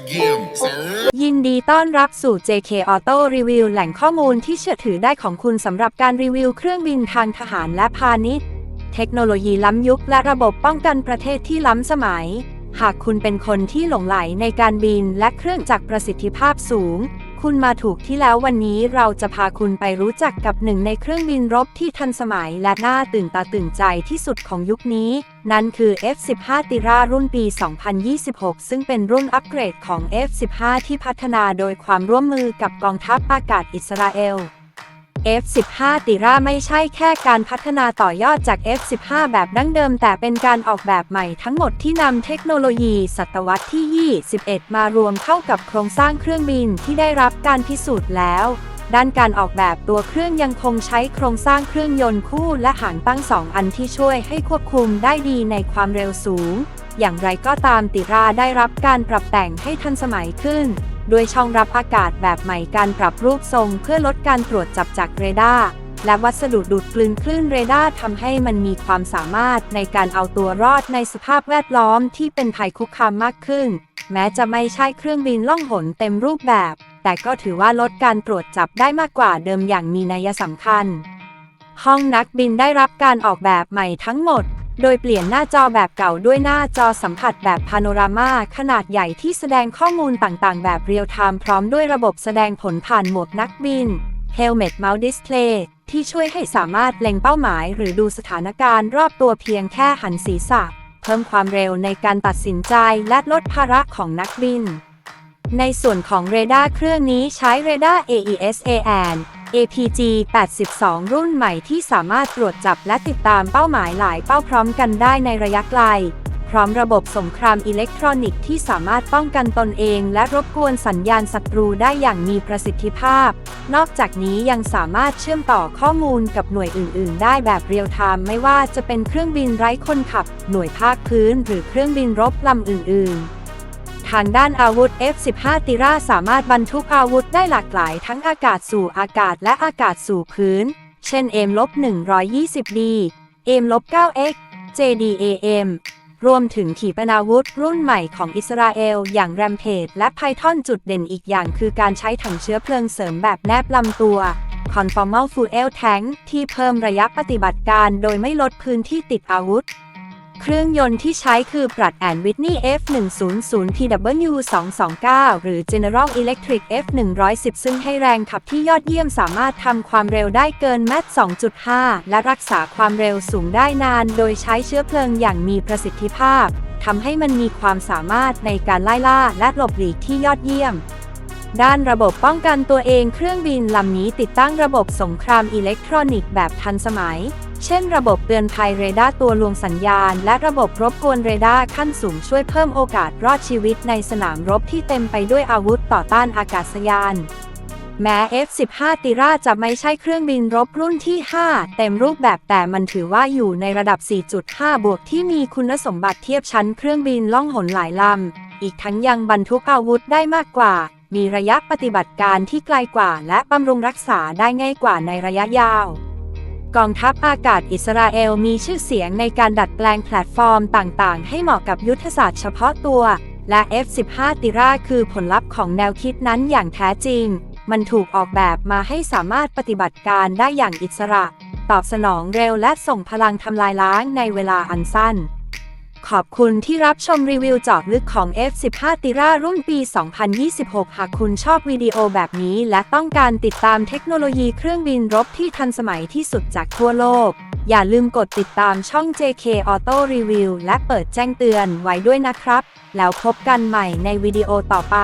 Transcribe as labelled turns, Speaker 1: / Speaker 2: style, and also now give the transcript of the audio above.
Speaker 1: again,
Speaker 2: ยินดีต้อนรับสู่ JK Auto Review แหล่งข้อมูลที่เชื่อถือได้ของคุณสำหรับการรีวิวเครื่องบินทางทหารและพาณิชย์ เทคโนโลยีล้ำยุคและระบบป้องกันประเทศที่ล้ำสมัย หากคุณเป็นคนที่หลงไหลในการบินและเครื่องจักรประสิทธิภาพสูง คุณมาถูกที่แล้ววันนี้เราจะพาคุณไปรู้จักกับหนึ่งในเครื่องบินรบที่ทันสมัยและน่าตื่นตาตื่นใจที่สุดของยุคนี้ นั่นคือ F-15 ติรารุ่นปี 2026 ซึ่งเป็นรุ่นอัปเกรดของ F-15 ที่พัฒนาโดยความร่วมมือกับกองทัพอากาศอิสราเอล F-15 ติราไม่ใช่แค่การพัฒนาต่อยอดจาก F-15 แบบดั้งเดิม แต่เป็นการออกแบบใหม่ทั้งหมดที่นำเทคโนโลยี ศตวรรษที่ 21 มารวมเข้ากับโครงสร้างเครื่องบินที่ได้รับการพิสูจน์แล้ว ด้านการออกแบบตัวเครื่องยังคงใช้โครงสร้างเครื่องยนต์คู่และหางตั้งสองอันที่ช่วยให้ควบคุมได้ดีในความเร็วสูง อย่างไรก็ตามติราได้รับการปรับแต่งให้ทันสมัยขึ้น ด้วยช่องรับอากาศแบบใหม่การปรับรูปทรงเพื่อลดการตรวจจับจากเรดาร์และวัสดุดูดกลืนคลื่นเรดาร์ทำให้มันมีความสามารถในการเอาตัวรอดในสภาพแวดล้อมที่เป็นภัยคุกคามมากขึ้น แม้จะไม่ใช่เครื่องบินล่องหนเต็มรูปแบบ แต่ก็ถือว่าลดการตรวจจับได้มากกว่าเดิมอย่างมีนัยสำคัญ ห้องนักบินได้รับการออกแบบใหม่ทั้งหมด โดยเปลี่ยนหน้าจอแบบเก่าด้วยหน้าจอสัมผัสแบบพาโนรามาขนาดใหญ่ที่แสดงข้อมูลต่างๆ แบบเรียลไทม์พร้อมด้วยระบบแสดงผลผ่านหมวกนักบิน Helmet Mount Display ที่ช่วยให้สามารถเล็งเป้าหมาย หรือดูสถานการณ์รอบตัวเพียงแค่หันศีรษะ เพิ่มความเร็วในการตัดสินใจและลดภาระของนักบิน ในส่วนของเรดาร์เครื่องนี้ใช้เรดาร์ AESAN APG 82 รุ่นใหม่ที่สามารถตรวจจับและติดตามเป้าหมายหลายเป้าพร้อมกันได้ในระยะไกล พร้อมระบบสงครามอิเล็กทรอนิกส์ที่สามารถป้องกันตนเอง และรบกวนสัญญาณศัตรูได้อย่างมีประสิทธิภาพ นอกจากนี้ยังสามารถเชื่อมต่อข้อมูลกับหน่วยอื่น ๆ ได้แบบเรียลไทม์ไม่ว่าจะเป็นเครื่องบินไร้คนขับ หน่วยภาคพื้น หรือเครื่องบินรบลำอื่น ๆ ทางด้านอาวุธ F-15 ติราสามารถบรรทุกอาวุธได้หลากหลายทั้งอากาศสู่อากาศและอากาศสู่พื้น เช่น M-120D M-9X JDAM รวมถึงขีปนาวุธรุ่นใหม่ของอิสราเอล อย่างแรมเพจและไพทอนจุดเด่นอีกอย่างคือการใช้ถังเชื้อเพลิงเสริมแบบแนบลำตัว Conformal Fuel Tank ที่เพิ่มระยะปฏิบัติการโดยไม่ลดพื้นที่ติดอาวุธ เครื่องยนต์ที่ใช้คือปรัดแอนวิทนี F100 PW 229 หรือ General Electric F110 ซึ่งให้แรงขับที่ยอดเยี่ยมสามารถทำความเร็วได้เกินแมต2.5 และรักษาความเร็วสูงได้นาน โดยใช้เชื้อเพลิงอย่างมีประสิทธิภาพทำให้มันมีความสามารถในการไล่ล่าและหลบหลีกที่ยอดเยี่ยมด้านระบบป้องกันตัวเองเครื่องบินลำนี้ติดตั้งระบบสงครามอิเล็กทรอนิกส์แบบทันสมัย เช่นระบบเตือนภัยเรดาร์ตัวลวงสัญญาณ และระบบรบกวนเรดาร์ขั้นสูงช่วยเพิ่มโอกาสรอดชีวิตในสนามรบที่เต็มไปด้วยอาวุธต่อต้านอากาศยาน แม้ F-15 ติราจะไม่ใช่เครื่องบินรบรุ่นที่ 5 เต็มรูปแบบแต่มันถือว่าอยู่ในระดับ 4.5 บวกที่มีคุณสมบัติเทียบชั้นเครื่องบินล่องหนหลายลำ อีกทั้งยังบรรทุกอาวุธได้มากกว่า มีระยะปฏิบัติการที่ไกลกว่า และบำรุงรักษาได้ง่ายกว่าในระยะยาว กองทัพอากาศอิสราเอลมีชื่อเสียงในการดัดแปลงแพลตฟอร์มต่างๆ ให้เหมาะกับยุทธศาสตร์เฉพาะตัว และ F-15 ติราคือผลลัพธ์ของแนวคิดนั้นอย่างแท้จริง มันถูกออกแบบมาให้สามารถปฏิบัติการได้อย่างอิสระ ตอบสนองเร็วและส่งพลังทำลายล้างในเวลาอันสั้น ขอบคุณที่รับชมรีวิวเจาะลึกของ F15 ติรารุ่นปี 2026 หากคุณชอบวิดีโอแบบนี้และต้องการติดตามเทคโนโลยีเครื่องบินรบที่ทันสมัยที่สุดจากทั่วโลก อย่าลืมกดติดตามช่อง JK Auto Review และเปิดแจ้งเตือนไว้ด้วยนะครับ แล้วพบกันใหม่ในวิดีโอต่อไป